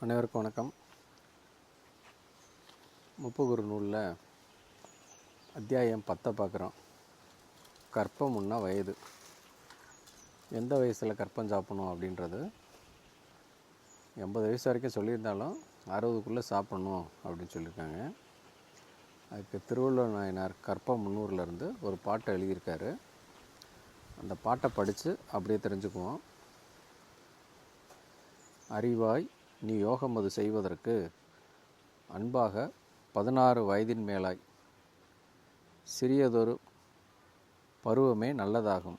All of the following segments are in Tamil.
அனைவருக்கும் வணக்கம். முப்புகுரு நூலில் அத்தியாயம் பத்தை பார்க்குறோம். கற்பம் உண்ணா வயது. எந்த வயசில் கற்பம் சாப்பிடணும் அப்படின்றது? எண்பது வயசு வரைக்கும் சொல்லியிருந்தாலும் அறுபதுக்குள்ளே சாப்பிடணும் அப்படின்னு சொல்லியிருக்காங்க. அதுக்கு திருவள்ளுவர் நாயனார் கற்பம் முன்னூரிலேருந்து ஒரு பாட்டை எழுதியிருக்காரு. அந்த பாட்டை படித்து அப்படியே தெரிஞ்சுக்குவோம். அறிவாய் நீ யோகம் அது செய்வதற்கு அன்பாக பதினாறு வயதின் மேலாய். சிறியதொரு பருவமே நல்லதாகும்.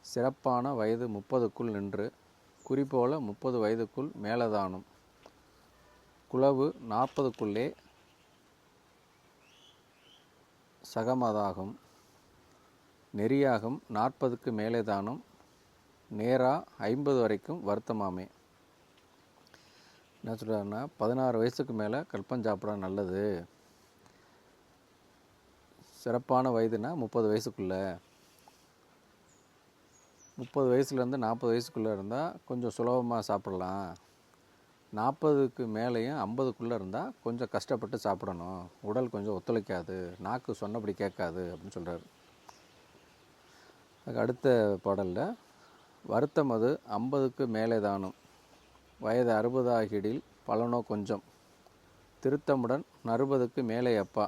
சிறப்பான வயது முப்பதுக்குள் நின்று குறிப்போல முப்பது வயதுக்குள் மேலதானும். குளவு நாற்பதுக்குள்ளே சகமதாகும். நெறியாகும் நாற்பதுக்கு மேலேதானும். நேரா ஐம்பது வரைக்கும் வருத்தமாமே. என்ன சொல்கிறாருன்னா பதினாறு வயசுக்கு மேலே கல்பம் சாப்பிட நல்லது. சிறப்பான வயதுனா முப்பது வயசுக்குள்ளே. முப்பது வயசுலேருந்து நாற்பது வயசுக்குள்ளே இருந்தால் கொஞ்சம் சுலபமாக சாப்பிடலாம் நாற்பதுக்கு மேலேயும் ஐம்பதுக்குள்ளே இருந்தால் கொஞ்சம் கஷ்டப்பட்டு சாப்பிடணும் உடல் கொஞ்சம் ஒத்துழைக்காது. நாக்கு சொன்னபடி கேட்காது அப்படின்னு சொல்கிறாரு அதுக்கு அடுத்த பாடலில் வருத்தம் அது ஐம்பதுக்கு மேலே தானும். வயது அறுபது ஆகிடில் பலனோ கொஞ்சம். திருத்தமுடன் நறுபதுக்கு மேலே அப்பா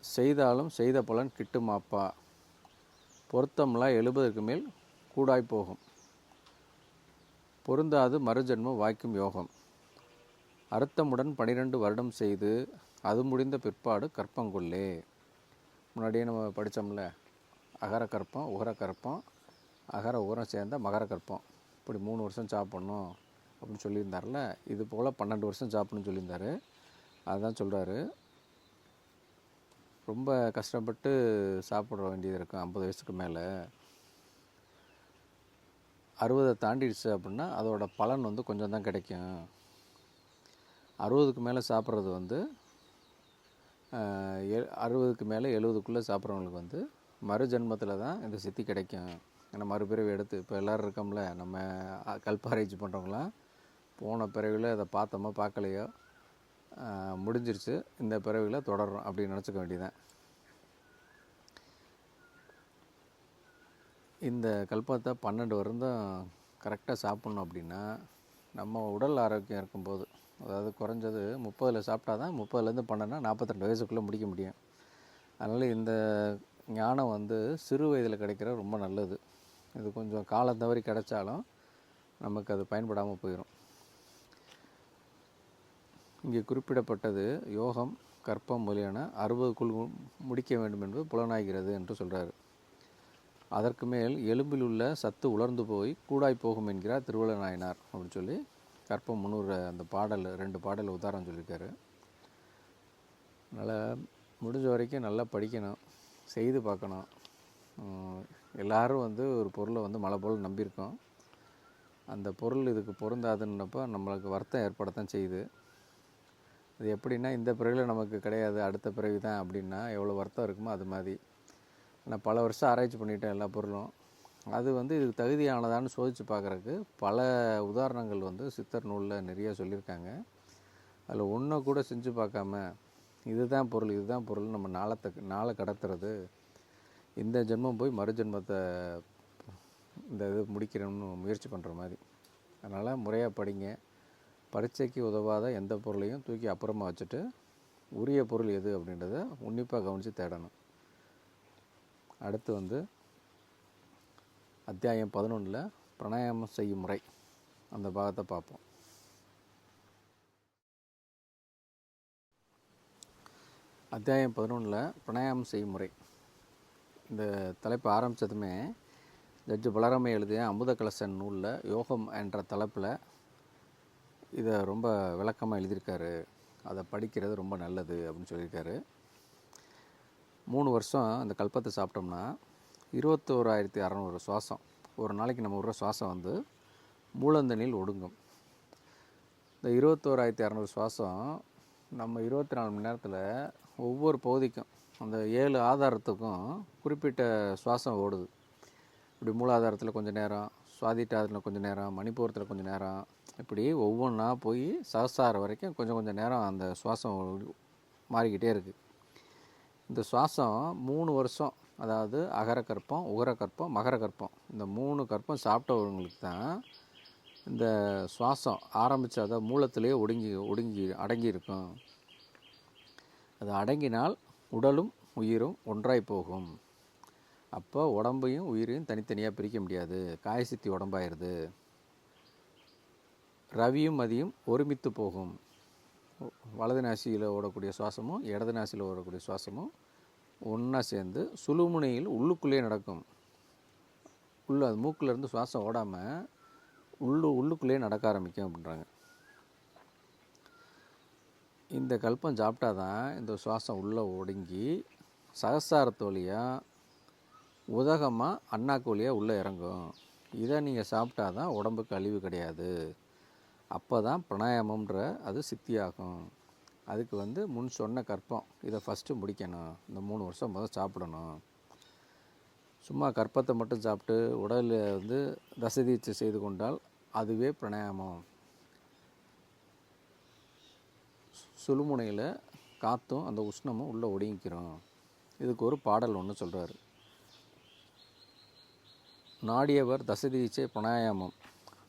செய்தாலும் செய்த பலன் கிட்டுமாப்பா. பொருத்தம்லாம் எழுபதுக்கு மேல் கூடாய் போகும். பொருந்தாது மறுஜென்மம் வாய்க்கும் யோகம். அறுத்தமுடன் பனிரெண்டு வருடம் செய்து அது முடிந்த பிற்பாடு கற்பங்குள்ளே. முன்னாடியே நம்ம படித்தோம்ல அகர கற்பம் உகர கற்பம் அகர உகரம் சேர்ந்த மகர கற்பம் இப்படி மூணு வருஷம் சாப்பிட்ணும் அப்படின்னு சொல்லியிருந்தார்ல இது போல் பன்னெண்டு வருஷம் ஜாப்னு சொல்லியிருந்தாரு. அதுதான் சொல்கிறாரு ரொம்ப கஷ்டப்பட்டு சாப்பிட வேண்டியது இருக்கும் ஐம்பது வயசுக்கு மேலே. அறுபதை தாண்டிடுச்சு அப்படின்னா அதோட பலன் வந்து கொஞ்சம் தான் கிடைக்கும். அறுபதுக்கு மேலே சாப்பிட்றது வந்து எ- அறுபதுக்கு மேலே எழுபதுக்குள்ளே சாப்பிட்றவங்களுக்கு வந்து மறு ஜென்மத்தில் தான் இந்த சித்தி கிடைக்கும். ஏன்னா மறுபிறவி எடுத்து இப்போ எல்லோரும் இருக்கோம்ல நம்ம அஹ், கல்பாராய்ச்சி பண்ணுறவங்களாம் போன பிறவியில் அதை பார்த்தோமோ பார்க்கலையோ? முடிஞ்சிருச்சு. இந்த பிறவியில் தொடரும் அப்படின்னு நினச்சிக்க வேண்டியதான் இந்த கல்பத்தை பன்னெண்டு வருந்தம் கரெக்டாக சாப்பிட்ணும் அப்படின்னா நம்ம உடல் ஆரோக்கியம் இருக்கும்போது அதாவது குறைஞ்சது முப்பதில் சாப்பிட்டா தான் முப்பதுலேருந்து பன்னெண்டுனா நாற்பத்திரெண்டு வயசுக்குள்ளே முடிக்க முடியும். அதனால் இந்த ஞானம் வந்து சிறு வயதில் கிடைக்கிற ரொம்ப நல்லது. இது கொஞ்சம் காலம் தவறி கிடைச்சாலும் நமக்கு அது பயன்படாமல் போயிடும் இங்கே குறிப்பிடப்பட்டது யோகம் கற்பம் முதலியன அறுபதுக்குள் முடிக்க வேண்டும் என்பது புலனாகிறது என்று சொல்கிறார் அதற்கு மேல் எலும்பில் உள்ள சத்து உலர்ந்து போய் கூடாய் போகும் என்கிறார் திருவள்ள நாயனார் அப்படின்னு சொல்லி கற்பம் முன்னூறு அந்த பாடல் ரெண்டு பாடல் உதாரணம் சொல்லியிருக்காரு. அதனால் முடிஞ்ச வரைக்கும் நல்லா படிக்கணும் செய்து பார்க்கணும். எல்லோரும் வந்து ஒரு பொருளை வந்து மழை போல் நம்பியிருக்கோம். அந்த பொருள் இதுக்கு பொருந்தாதுன்னப்போ நம்மளுக்கு வருத்தம் ஏற்படத்தான் செய்யுது. அது எப்படின்னா இந்த பிறவியில் நமக்கு கிடையாது அடுத்த பிறவி தான் அப்படின்னா எவ்வளோ வருத்தம் இருக்குமோ அது மாதிரி. நான் பல வருஷம் ஆராய்ச்சி பண்ணிட்டேன் எல்லா பொருளும். அது வந்து இதுக்கு தகுதியானதான்னு சோதித்து பார்க்குறக்கு பல உதாரணங்கள் வந்து சித்தர் நூலில் நிறைய சொல்லியிருக்காங்க. அதில் ஒன்றை கூட செஞ்சு பார்க்காம இதுதான் பொருள் இதுதான் பொருள் நம்ம நாளத்தை நாளை கடத்துறது இந்த ஜென்மம் போய் மறு ஜென்மத்தை இந்த இது முடிக்கணும்னு முயற்சி பண்ணுற மாதிரி. அதனால் முறையாக படிங்க. பரீட்சைக்கு உதவாத எந்த பொருளையும் தூக்கி அப்புறமா வச்சுட்டு உரிய பொருள் எது அப்படின்றத உன்னிப்பாக கவனித்து தேடணும். அடுத்து வந்து அத்தியாயம் பதினொன்றில் பிராணாயாமம் செய்யும் முறை. அந்த பாகத்தை பார்ப்போம். அத்தியாயம் பதினொன்றில் பிராணாயாமம் செய்யும் முறை. இந்த தலைப்பு ஆரம்பித்ததுமே ஜட்ஜு பலராம எழுதிய அமுத கலசன் நூலில் யோகம் என்ற தலைப்பில் இதை ரொம்ப விளக்கமாக எழுதியிருக்காரு. அதை படிக்கிறது ரொம்ப நல்லது அப்படின்னு சொல்லியிருக்காரு. மூணு வருஷம் இந்த கல்பத்தை சாப்பிட்டோம்னா இருபத்தோராயிரத்தி அறநூறு சுவாசம். ஒரு நாளைக்கு நம்ம விடுற சுவாசம் வந்து மூலந்தனில் ஒடுங்கும். இந்த இருபத்தோராயிரத்தி அறநூறு சுவாசம் நம்ம இருபத்தி நாலு மணி நேரத்தில் ஒவ்வொரு பகுதிக்கும் அந்த ஏழு ஆதாரத்துக்கும் குறிப்பிட்ட சுவாசம் ஓடுது. இப்படி மூலாதாரத்தில் கொஞ்சம் நேரம் சுவாதிட்டாதில் கொஞ்சம் நேரம் மணிப்பூரத்தில் கொஞ்சம் நேரம் இப்படி ஒவ்வொன்றா போய் சகசார வரைக்கும் கொஞ்சம் கொஞ்சம் நேரம் அந்த சுவாசம் மாறிக்கிட்டே இருக்குது இந்த சுவாசம் மூணு வருஷம் அதாவது அகர கற்பம் உகர கற்பம் மகர கற்பம் இந்த மூணு கற்பம் சாப்பிட்டவங்களுக்கு தான் இந்த சுவாசம் ஆரம்பித்த அதாவது மூலத்திலே ஒடுங்கி ஒடுங்கி அடங்கி இருக்கும் அது அடங்கினால் உடலும் உயிரும் ஒன்றாய் போகும். அப்போ உடம்பையும் உயிரையும் தனித்தனியாக பிரிக்க முடியாது. காய சித்தி உடம்பாயிருது. ரவியும் மதியும் ஒருமித்து போகும். வலது நாசியில் ஓடக்கூடிய சுவாசமும் இடது நாசியில் ஓடக்கூடிய சுவாசமும் ஒன்றா சேர்ந்து சுழுமுனையில் உள்ளுக்குள்ளேயே நடக்கும். உள்ள அது மூக்கிலேருந்து சுவாசம் ஓடாமல் உள்ளு உள்ளுக்குள்ளேயே நடக்க ஆரம்பிக்கும் அப்படின்றாங்க. இந்த கல்பம் சாப்பிட்டா தான் இந்த சுவாசம் உள்ளே ஒடுங்கி சகசாரத்து வழியாக உதகமாக அண்ணாக்கு வழியாக உள்ளே இறங்கும். இதை நீங்கள் சாப்பிட்டா தான் உடம்புக்கு அழிவு கிடையாது. அப்போ தான் பிராணாயாமம்ன்ற அது சித்தியாகும். அதுக்கு வந்து முன் சொன்ன கற்பம். இதை ஃபஸ்ட்டு முடிக்கணும். இந்த மூணு வருஷம் முதல் சாப்பிடணும். சும்மா கற்பத்தை மட்டும் சாப்பிட்டு உடலில் வந்து தசதீட்சை செய்து கொண்டால் அதுவே பிராணாயாமம். சுழுமுனையில் காற்றும் அந்த உஷ்ணமும் உள்ளே ஒடுங்கிக்கிறோம். இதுக்கு ஒரு பாடல் ஒன்று சொல்கிறாரு நாடியவர் தசதீச்சை பிராணாயாமம்.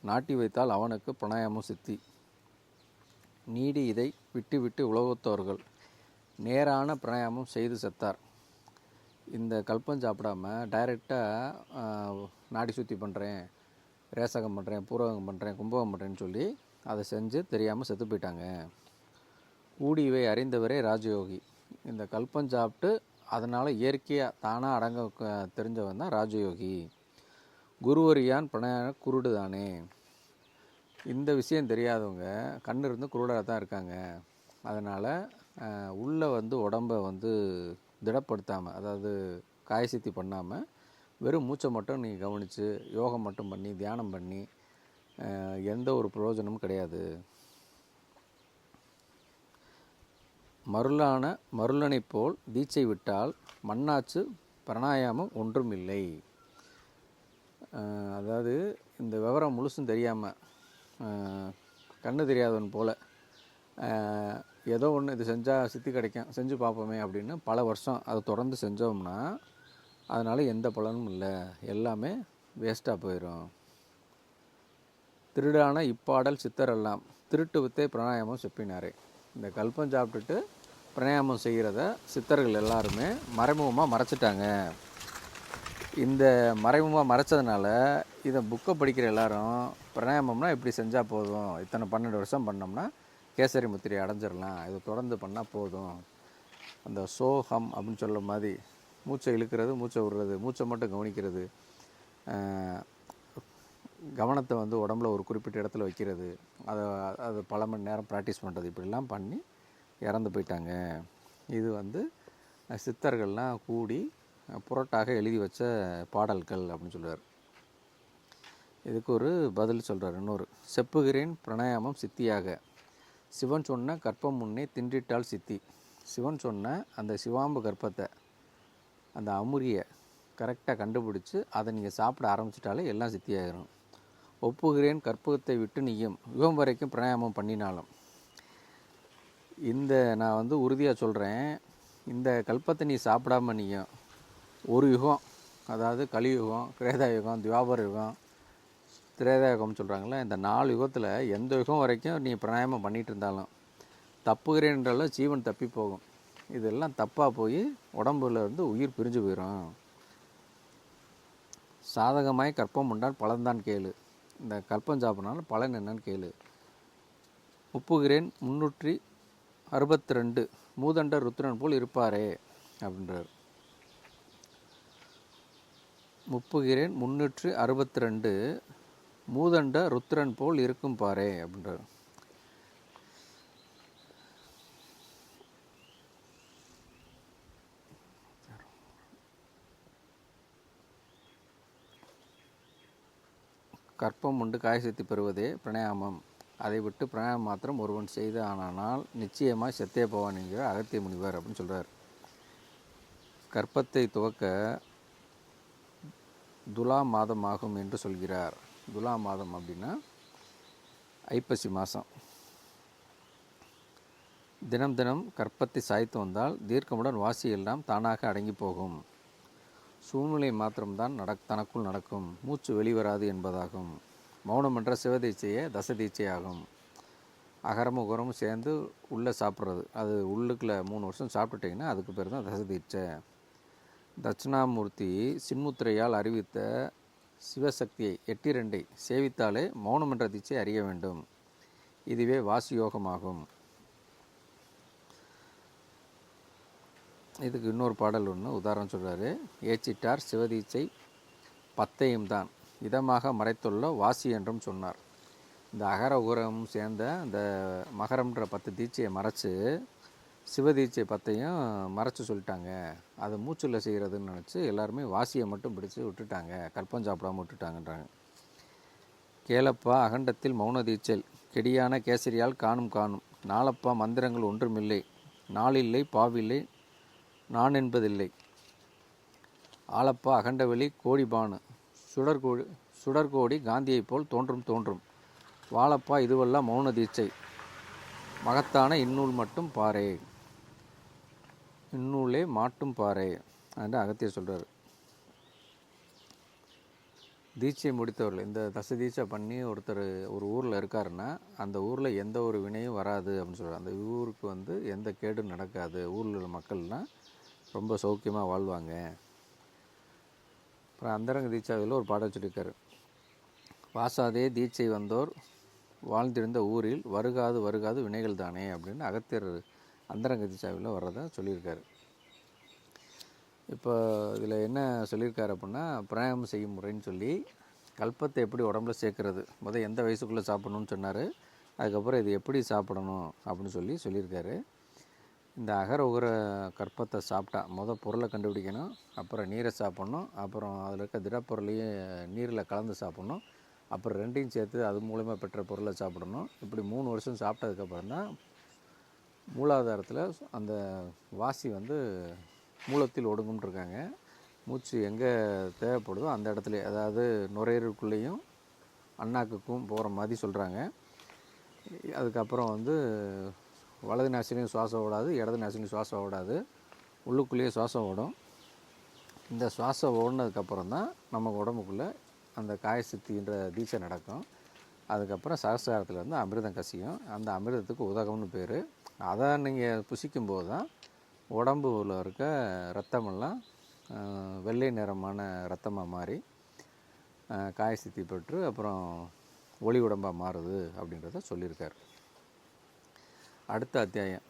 நாட்டி வைத்தால் அவனுக்கு பிராணாயாமம் சித்தி. நீடி இதை விட்டு விட்டு உலகத்தவர்கள் நேரான பிராணாயாமம் செய்து செத்தார். இந்த கல்பம் சாப்பிடாம டைரெக்டாக நாடி சுத்தி பண்ணுறேன் ரேசகம் பண்ணுறேன் பூரகம் பண்ணுறேன் கும்பகம் பண்ணுறேன்னு சொல்லி அதை செஞ்சு தெரியாமல் செத்து போயிட்டாங்க. கூடி இவை அறிந்தவரே ராஜயோகி. இந்த கல்பம் சாப்பிட்டு அதனால் இயற்கையாக தானாக அடங்க தெரிஞ்சவன் தான் ராஜயோகி. குருவரியான் பிரணய குருடு தானே இந்த விஷயம் தெரியாதவங்க கண்ணு இருந்து குருடாக தான் இருக்காங்க. அதனால் உள்ளே வந்து உடம்பை வந்து திடப்படுத்தாமல் அதாவது காயசித்தி பண்ணாமல் வெறும் மூச்சை மட்டும் நீங்கள் கவனித்து யோகம் மட்டும் பண்ணி தியானம் பண்ணி எந்த ஒரு பிரயோஜனமும் கிடையாது. மருளான மருளனைப் போல் தீட்சை விட்டால் மண்ணாச்சு பிராணாயாமம் ஒன்றும் இல்லை அதாவது இந்த விவரம் முழுசும் தெரியாமல் கண்ணு தெரியாதவன் போல் ஏதோ ஒன்று இது செஞ்சால் சித்தி கிடைக்கும் செஞ்சு பார்ப்போமே அப்படின்னு பல வருஷம் அதை தொடர்ந்து செஞ்சோம்னா அதனால் எந்த பலனும் இல்லை. எல்லாமே வேஸ்ட்டாக போயிடும் திருடான இப்பாடல் சித்தரெல்லாம் திருட்டு வித்தே பிராணாயாமம் செப்பினாரே. இந்த கல்பம் சாப்பிட்டுட்டு பிரணாயாமம் செய்கிறத சித்தர்கள் எல்லாருமே மறைமுகமாக மறைச்சிட்டாங்க. இந்த மறைமுகமாக மறைச்சதுனால இதை புக்கை படிக்கிற எல்லாரும் பிரணாயாமம்னா இப்படி செஞ்சால் போதும் இத்தனை பன்னெண்டு வருஷம் பண்ணோம்னா கேசரி முத்திரை அடைஞ்சிடலாம் இதை தொடர்ந்து பண்ணால் போதும். அந்த சோகம் அப்படின்னு சொல்ல மாதிரி மூச்சை இழுக்கிறது மூச்சை விடுறது மூச்சை மட்டும் கவனிக்கிறது கவனத்தை வந்து உடம்புல ஒரு குறிப்பிட்ட இடத்துல வைக்கிறது அதை அது பல மணி நேரம் ப்ராக்டிஸ் பண்ணுறது இப்படிலாம் பண்ணி இறந்து போயிட்டாங்க. இது வந்து சித்தர்கள்லாம் கூடி புரட்டாக எழுதி வச்ச பாடல்கள் அப்படின்னு சொல்லுவார். இதுக்கு ஒரு பதில் சொல்கிறார் இன்னொரு. செப்புகிறேன் பிரணாயாமம் சித்தியாக. சிவன் சொன்ன கற்பம் முன்னே தின்றிட்டால் சித்தி. சிவன் சொன்ன அந்த சிவாம்பு கற்பத்தை அந்த அமுரியை கரெக்டாக கண்டுபிடிச்சி அதை நீங்கள் சாப்பிட ஆரம்பிச்சிட்டாலே எல்லாம் சித்தியாகிடும் ஒப்புகிறேன் கற்பகத்தை விட்டு நீயும். யுகம் வரைக்கும் பிராணாயாமம் பண்ணினாலும். இந்த நான் வந்து உறுதியாக சொல்கிறேன் இந்த கல்பத்தை நீ சாப்பிடாம நீயும் ஒரு யுகம் அதாவது கலியுகம் கிரேதா யுகம் துவாபர யுகம் திரேதா யுகம்னு சொல்கிறாங்களே இந்த நாலு யுகத்தில் எந்த யுகம் வரைக்கும் நீ பிராணாயாமம் பண்ணிகிட்டு இருந்தாலும் தப்புகிறேன்றாலும் ஜீவன் தப்பி போகும். இதெல்லாம் தப்பாக போய் உடம்புல இருந்து உயிர் பிரிஞ்சு போயிடும் சாதகமாய் கற்பம் உண்டால் பலன்தான் கேளு. இந்த கற்பஞ்சாபனால் சாப்பிட்றனால பலன் என்னன்னு கேளு. உப்புகிறேன் முன்னூற்றி அறுபத்தி ரெண்டு மூதண்ட ருத்ரன் போல் இருப்பாரே அப்படின்றார். முப்புகிறேன் முன்னூற்றி அறுபத்தி ரெண்டு மூதண்ட ருத்ரன் போல் இருக்கும் பாரே அப்படின்றார். கற்பம் உண்டு காயசக்தி பெறுவதே பிரணயாமம் அதை விட்டு பிரணயாமம் மாத்திரம் ஒருவன் செய்து ஆனானால் நிச்சயமாக செத்தே போவான் என்கிற அகத்திய முனிவர் அப்படின்னு சொல்கிறார் கற்பத்தை துவக்க துலா மாதமாகும் என்று சொல்கிறார். துலா மாதம் அப்படின்னா ஐப்பசி மாதம் தினம் தினம் கற்பத்தை சாய்த்து வந்தால் தீர்க்கமுடன் வாசி எல்லாம் தானாக அடங்கி போகும். சூழ்நிலை மாத்திரம்தான் நடக் தனக்குள் நடக்கும். மூச்சு வெளிவராது என்பதாகும். மௌனம் என்ற சிவதீட்சையே தசதீட்சையாகும் அகரமும் உகரமும் சேர்ந்து உள்ளே சாப்பிட்றது. அது உள்ளுக்குள்ள மூணு வருஷம் சாப்பிட்டுட்டிங்கன்னா அதுக்கு பேர் தான் தசதீட்சை தட்சிணாமூர்த்தி சின்முத்திரையால் அறிவித்த சிவசக்தியை எட்டி ரெண்டை சேவித்தாலே மௌனம் என்ற தீட்சை அறிய வேண்டும். இதுவே வாசி இதுக்கு இன்னொரு பாடல் ஒன்று உதாரணம் சொல்கிறாரு ஏச்சிட்டார் சிவதீச்சை பத்தையும் தான். இதமாக மறைத்துள்ள வாசி என்றும் சொன்னார். இந்த அகர உகரம் சேர்ந்த அந்த மகரம்ன்ற பத்து தீட்சையை மறைச்சு சிவதீட்சை பத்தையும் மறைச்சு சொல்லிட்டாங்க. அதை மூச்சில் செய்கிறதுன்னு நினச்சி எல்லாருமே வாசியை மட்டும் பிடிச்சி விட்டுட்டாங்க. கற்பம் சாப்பிடாம விட்டுட்டாங்கன்றாங்க. கேளப்பா அகண்டத்தில் மௌன தீச்சல். கெடியான கேசரியால் காணும் காணும். நாளப்பா மந்திரங்கள் ஒன்றுமில்லை. நாளில்லை பாவில்லை. நான் என்பதில்லை. ஆலப்பா அகண்டவெளி கோடிபானு. சுடர்கோடி சுடர்கோடி காந்தியைப் போல் தோன்றும் தோன்றும். வாழப்பா இதுவெல்லாம் மௌன தீட்சை. மகத்தான இந்நூல் மட்டும் பாரே. இந்நூலே மாட்டும் பாரே என்று அகத்தியர் சொல்கிறார் தீட்சை முடித்தவர்கள் இந்த தச தீட்சை பண்ணி ஒருத்தர் ஒரு ஊரில் இருக்காருன்னா அந்த ஊரில் எந்த ஒரு வினையும் வராது அப்படின்னு சொல்கிறார் அந்த ஊருக்கு வந்து எந்த கேடும் நடக்காது. ஊரில் உள்ள மக்கள்னால் ரொம்ப சௌக்கியமாக வாழ்வாங்க. அப்புறம் அந்தரங்க தீட்சாவில் ஒரு பாடம் வச்சுருக்கார் வாசாதே தீட்சை வந்தோர் வாழ்ந்திருந்த ஊரில் வருகாது வருகாது வினைகள் தானே அப்படின்னு அகத்தியர் அந்தரங்க தீட்சாவில் வர்றதை சொல்லியிருக்காரு. இப்போ இதில் என்ன சொல்லியிருக்காரு அப்படின்னா பிராணாயாமம் செய்யும் முறைன்னு சொல்லி கல்பத்தை எப்படி உடம்புல சேர்க்குறது? முதல் எந்த வயசுக்குள்ளே சாப்பிடணும்னு சொன்னார்? அதுக்கப்புறம் இது எப்படி சாப்பிடணும்? அப்படின்னு சொல்லி சொல்லியிருக்காரு. இந்த அகர உகர கற்பத்தை சாப்பிட்டா மொதல் பொருளை கண்டுபிடிக்கணும் அப்புறம் நீரை சாப்பிட்ணும் அப்புறம் அதில் இருக்க திடப்பொருளையும் நீரில் கலந்து சாப்பிட்ணும் அப்புறம் ரெண்டையும் சேர்த்து அது மூலயமா பெற்ற பொருளை சாப்பிடணும். இப்படி மூணு வருஷம் சாப்பிட்டதுக்கப்புறம் தான் மூலாதாரத்தில் அந்த வாசி வந்து மூலத்தில் ஒடுங்கும்னு இருக்காங்க. மூச்சு எங்கே தேவைப்படுதோ அந்த இடத்துல அதாவது நுரையீரலுக்குள்ளேயும் அண்ணாக்குக்கும் போகிற மாதிரி சொல்கிறாங்க அதுக்கப்புறம் வந்து வலது நாசிலையும் சுவாசம் ஓடாது இடது நாசிலையும் சுவாசம் ஓடாது உள்ளுக்குள்ளேயே சுவாசம் ஓடும். இந்த சுவாசம் ஓடினதுக்கப்புறம் தான் நம்ம உடம்புக்குள்ளே அந்த காய சித்தின்ற தீட்சை நடக்கும். அதுக்கப்புறம் சகசிராரத்தில் வந்து அமிர்தம் கசியும். அந்த அமிர்தத்துக்கு உதகம்னு பேர். அதை நீங்கள் புசிக்கும்போது தான் உடம்புல இருக்க ரத்தமெல்லாம் வெள்ளை நிறமான ரத்தமாக மாறி காய காயசித்தி பெற்று அப்புறம் ஒளி உடம்பாக மாறுது அப்படின்றத சொல்லியிருக்காரு. அடுத்த அத்தியாயம்.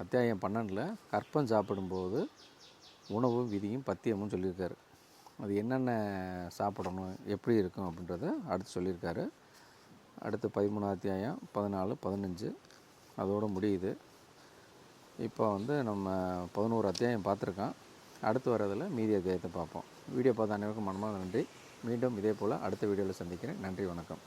அத்தியாயம் பன்னெண்டில் கற்பம் சாப்பிடும்போது உணவும் விதியும் பத்தியமும் சொல்லியிருக்காரு. அது என்னென்ன சாப்பிடணும் எப்படி இருக்கும் அப்படின்றத அடுத்து சொல்லியிருக்காரு. அடுத்து பதிமூணாம் அத்தியாயம் பதினாலு பதினஞ்சு. அதோடு முடியுது. இப்போ வந்து நம்ம பதினோரு அத்தியாயம் பார்த்துருக்கோம். அடுத்து வரதில் மீதி அத்தியாயத்தை பார்ப்போம். வீடியோ பார்த்த அனைவருக்கும் மனமாக நன்றி. மீண்டும் இதே போல் அடுத்த வீடியோவில் சந்திக்கிறேன். நன்றி வணக்கம்.